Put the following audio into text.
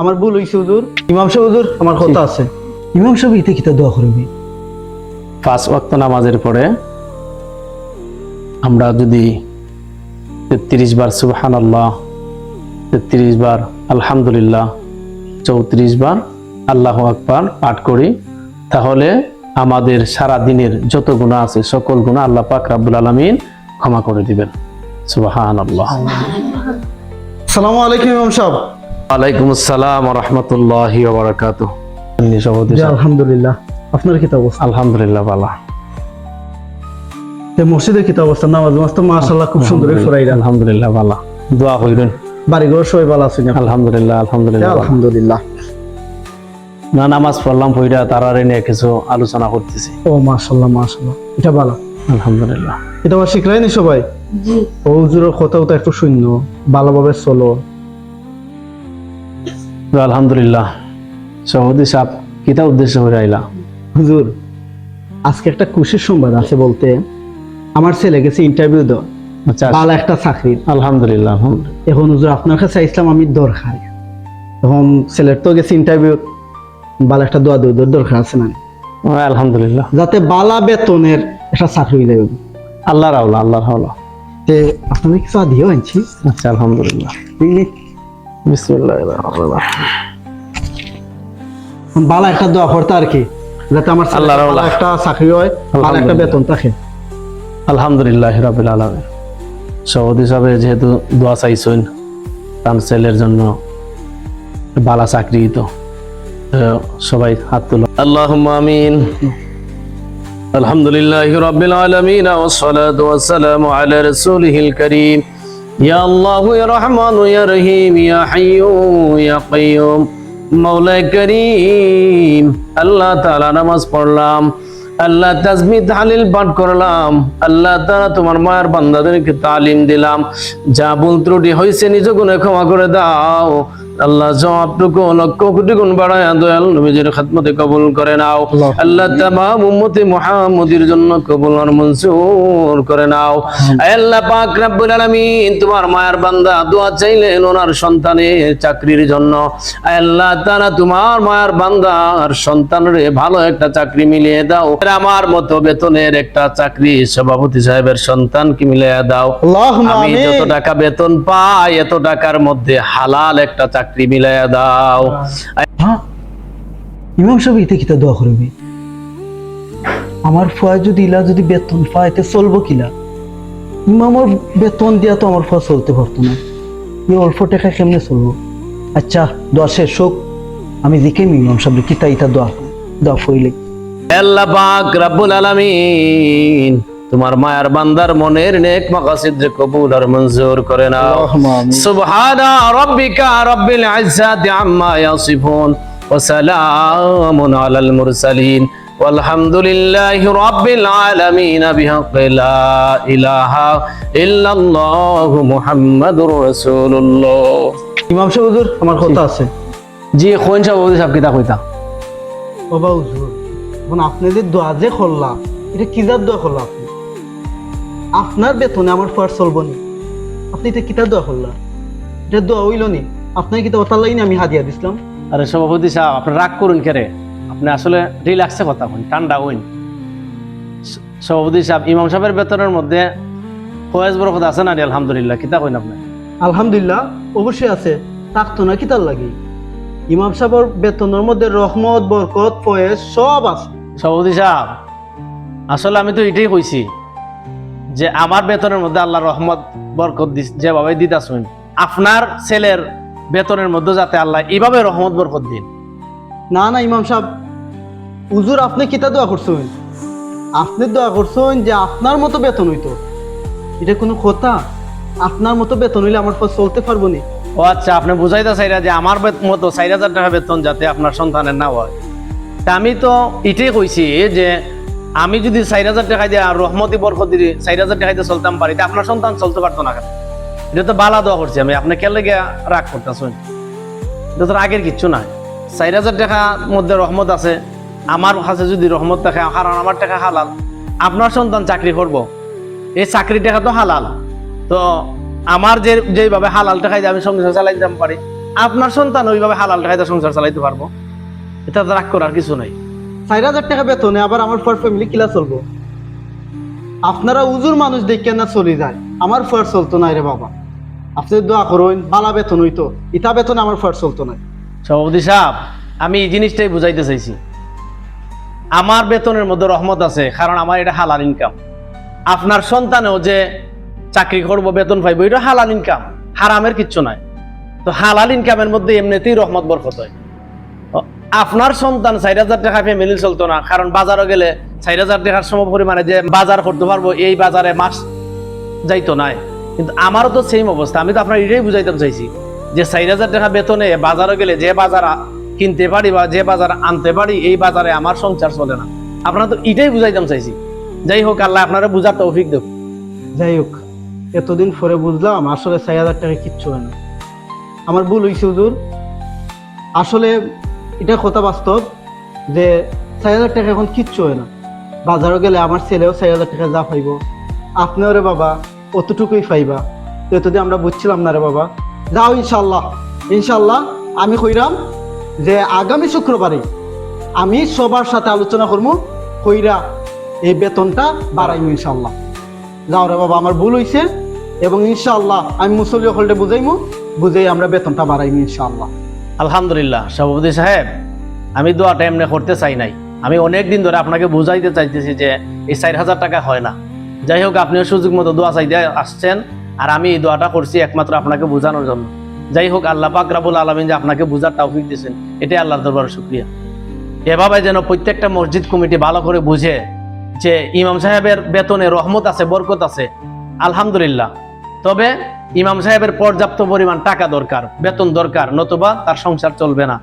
আমার ভুল হইছে হুজুর। ইমাম সাহেব হুজুর আমার কথা আছে। ইমাম সাহেব ইতে কিতা দোয়া করবি? পাঁচ ওয়াক্ত নামাজের পরে আমরা যদি তেত্রিশ বার সুবহান আল্লাহ তেত্রিশ বার আলহামদুলিল্লাহ চৌত্রিশ বার আল্লাহ আকবার পাঠ করি তাহলে আমাদের সারা দিনের যত গুণা আছে সকল গুণা আল্লাহ পাক রাব্বুল আলামিন ক্ষমা করে দিবেন। সুবহান আল্লাহ সালামু আলাইকুম ইমাম সাহেব। ওয়ালাইকুম আসসালাম রহমতুল্লাহ বারাকাতুহ। জি, আলহামদুলিল্লাহ। আপনার অবস্থা? আলহামদুলিল্লাহ বালা মসজিদের অবস্থা? নামাজ নামাজ তো মাশাআল্লাহ খুব সুন্দর ফুরাইরা আলহামদুলিল্লাহ বালা দোয়া হইলেন বাড়ি ঘর সবাই ভালো আছেন আলহামদুলিল্লাহ আলহামদুলিল্লাহ আলহামদুলিল্লাহ। না নামাজ পড়লাম পইরা তারারে নিয়ে কিছু আলোচনা করতেছি। ও মাশাআল্লাহ মাশাআল্লাহ। এটা ভালো। আলহামদুলিল্লাহ। এটা আবার শিখলাইনি সবাই? ও হুজুরের কথাও তো একটু শূন্য। ভালোভাবে চলো। তো আলহামদুলিল্লাহ। সহদি সাপ কিতা উদ্দেশ্য করে আইলা? হুজুর আজকে একটা খুশির সংবাদ আছে বলতে আমার ছেলে গেছে ইন্টারভিউ দাও আচ্ছা ভালো একটা চাকরির আলহামদুলিল্লাহ। এখন হুজুর আপনার কাছে ইসলাম আমি দরকার। এখন ছেলের তো গেছে ইন্টারভিউ ভালো একটা দোয়া দেওয়ার দরকার আছে না? আলহামদুলিল্লাহ। যাতে বালা বেতনের একটা চাকরি হয়ে যাবে। আল্লাহ রাউলা আল্লাহ রাউলা তে আপনাদের কিছু আনছি। আচ্ছা আলহামদুলিল্লাহ। বিসমিল্লাহির রহমানির রহিম। বালা একটা দোয়া করতে আর কি যাতে আমার ছেলের আল্লাহর ভালো আল্লাহ। একটা চাকরি হয় ভালো একটা বেতন থাকে আলহামদুলিল্লাহ রাবিল আলমী সহদ হিসাবে যেহেতু দোয়া চাইছেন তার ছেলের জন্য বালা চাকরি তো তো সবাই হাত তুলো আল্লাহ আমিন الحمد لله رب العالمين والصلاة والسلام على رسوله الكريم রহিম নামাজ পড়লাম, আল্লাহ তাজমি তালিল পাঠ করলাম, আল্লাহ তোমার মায়ের তালিম দিলাম। যা বল ত্রুটি হয়েছে নিজ গুণে ক্ষমা করে দাও। আল্লাহ জবাবটুকু লক্ষ কোটি গুণ বাড়ায় দয়াল নবীজির খাদমতে কবুল করে নাও। আল্লাহ। তামাম উম্মতে মুহাম্মদের জন্য কবুল আর মঞ্জুর করে নাও। আল্লাহ পাক রব্বুল আলামিন তোমার মায়ের বান্দা দোয়া চাইলেন ওনার সন্তানের চাকরির জন্য। আল্লাহ তাআলা তোমার মায়ের বান্দার সন্তানরে ভালো একটা চাকরি মিলিয়ে দাও। আমার মতো বেতনের একটা চাকরি সভাপতি সাহেবের সন্তানকে মিলিয়ে দাও। আমি যত টাকা বেতন পাই এত টাকার মধ্যে হালাল একটা চাকরি মিলাইয়া দাও। হ্যাঁ ইমাম সাহেব ইতে কিতা দোয়া করবি আমার ফুয়া যদি ইলা যদি বেতন পায় তে চলবো কিলা? ইমামর বেতন দিয়া তো আমার ফুয়া চলতে পারতো না। এই অল্প টাকা কেমনে চলবো? আচ্ছা দোয়া শেষ হোক। আমি দেখে ইমাম সাহেব কিতা ইতা দোয়া দোয়া ফইলে আল্লাহ পাক রব্বুল আলামিন তোমার মায়ার বান্দার মনের নেক মাকাসিদ কবুল আর মঞ্জুর করে না সুবহানা রাব্বিকা রাব্বিল ইজ্জাতি আম্মা ইয়াসিফুন ওয়া সালামুন আলাল মুরসালিন। আলহামদুলিল্লাহি রাব্বিল আলামিন বিহাক্কি লা ইলাহা ইল্লাল্লাহ মুহাম্মাদুর রাসূলুল্লাহ। ইমাম সাহেব হুজুর আমার কথা আছে। জি কোন সাহেব হুজুর সাহেব কিতা কইতা। বাবা হুজুর মানে আপনি যে দোয়া যে করলা এটা কি জাত দোয়া করলা আপনার বেতনে আমার ফুয়ার চলবো নি। আপনি এটা কিতা দোয়া করলাম এটা দোয়া হইল নি। আপনার কিতা ওতার লাগি আমি হাদিয়া দিছিলাম। আরে সভাপতি সাহেব আপনি রাগ করুন কেরে? আপনি আসলে রিল্যাক্সে কথা হইন ঠান্ডা হইন। সভাপতি সাহেব ইমাম সাহেবের বেতনের মধ্যে ফয়েজ বরকত আছে না আলহামদুলিল্লাহ কিতা কইন আপনি আলহামদুলিল্লাহ অবশ্যই আছে। থাকতো না কিতার লাগি। ইমাম সাহেবের বেতনের মধ্যে রহমত বরকত ফয়েজ সব আছে। সভাপতি সাহেব আসলে আমি তো এটাই কইছি যে আমার বেতনের মধ্যে আল্লাহ রহমত বরকত দিস যেভাবে দিতাছুন আপনার ছেলের বেতনের মধ্যে যাতে আল্লাহ এইভাবে রহমত বরকত দিন। না না ইমাম সাহেব হুজুর আপনি কিতা দোয়া করছেন? আপনি দোয়া করছেন যে আপনার মতো বেতন হইতো। এটা কোনো কথা? আপনার মতো বেতন হইলে আমার পর চলতে পারব নি। ও আচ্ছা আপনি বুঝাইতে চাইরা যে আমার মতো চার হাজার টাকা বেতন যাতে আপনার সন্তানের না হয়। তা আমি তো এটাই কইছি যে আমি যদি চার হাজার টাকা দিয়ে রহমতি বরকত দিয়ে চার হাজার টাকা দিয়ে চলতাম পারি আপনার সন্তান চলতে পারতো না কেন? এটা তো বালা দোয়া করছি আমি। আপনি কেলে গিয়ে রাগ করতেছেন? এটা তো আগের কিচ্ছু নাই। চার হাজার টাকার মধ্যে রহমত আছে। আমার কাছে যদি রহমত থাকে, কারণ আমার টাকা হালাল। আপনার সন্তান চাকরি করব। এই চাকরি টাকা তো হালাল। তো আমার যে যেভাবে হালাল টাকায় দিয়ে আমি সংসার চালাই দিতে পারি, আপনার সন্তান ওইভাবে হালাল টাকাতে সংসার চালাইতে পারব? এটা রাগ করার কিছু নাই। চার হাজার টাকা বেতনে আবার আমার ফর ফ্যামিলি কিলা চলবো। আপনারা উজুর মানুষ দেখে না চলে যায়? আমার ফর চলতো না রে বাবা। আপনি দোয়া করুন, বালা বেতন হইতো। ইটা বেতনে আমার ফর চলতো না। সভাপতি সাহেব, আমি এই জিনিসটাই বুঝাইতে চাইছি। আমার বেতনের মধ্যে রহমত আছে, কারণ আমার এটা হালাল ইনকাম আপনার সন্তানেও যে চাকরি করব, বেতন পাইবো, এটা হালাল ইনকাম হারামের কিচ্ছু নাই। তো হালাল ইনকামের মধ্যে এমনিতেই রহমত বরকত হয়। আপনার সন্তান চার হাজার টাকা ফ্যামিলি চলতো না, কারণ বাজারও গেলে চার হাজার টাকার সম পরিমাণে যে বাজার করতে পারব, এই বাজারে মাস যাইতো নাই। কিন্তু আমারও তো সেম অবস্থা, আমি তো আপনার এটাই বুঝাইতাম চাইছি, যে চার হাজার টাকা বেতনে বাজারে গেলে যে বাজার কিনতে পারি বা যে বাজার আনতে পারি, এই বাজারে আমার সংসার চলে না। আপনারা তো এটাই বুঝাইতাম চাইছি। যাই হোক, আল্লাহ আপনারা বুঝার তৌফিক দেব যাই হোক, এতদিন পরে বুঝলাম, আসলে চার হাজার টাকা কিচ্ছু হয় না। আমার ভুল হয়েছে হুজুর। আসলে এটা কথা বাস্তব যে চার হাজার টাকা এখন কিচ্ছু হয় না। বাজারে গেলে আমার ছেলেও চার হাজার টাকা যা পাইব। আপনিও রে বাবা, অতটুকুই পাইবা। এতদিন আমরা বুঝছিলাম না রে বাবা। যাও ইনশাল্লাহ ইনশাল্লাহ আমি কইরাম যে আগামী শুক্রবারে আমি সবার সাথে আলোচনা করব কইরা এই বেতনটা বাড়াইব ইনশাল্লাহ যাও রে বাবা, আমার ভুল হয়েছে এবং ইনশাল্লাহ আমি মুসল্লি হলটে বুঝাইমু, বুঝেই আমরা বেতনটা বাড়াইমু ইনশাআল্লাহ। আলহামদুলিল্লাহ, সভাপতি সাহেব, আমি দোয়াটা এমনি করতে চাই নাই। আমি অনেক দিন ধরে আপনাকে বুঝাইতে চাইতেছি যে এই চার হাজার টাকা হয় না। যাই হোক, আপনিও সুযোগ মতো দোয়া চাইতে আসছেন আর আমি এই দোয়াটা করছি একমাত্র আপনাকে বোঝানোর জন্য। যাই হোক, আল্লাহ পাক রাবুল আলমিন যে আপনাকে বুঝার তৌফিক দিয়েছেন, এটাই আল্লাহর দরবার শুক্রিয়া। এভাবে যেন প্রত্যেকটা মসজিদ কমিটি ভালো করে বুঝে যে ইমাম সাহেবের বেতনে রহমত আছে, বরকত আছে। আলহামদুলিল্লাহ। তবে ইমাম সাহেবের পর্যাপ্ত পরিমাণ টাকা দরকার বেতন দরকার নতুবা তার সংসার চলবে না।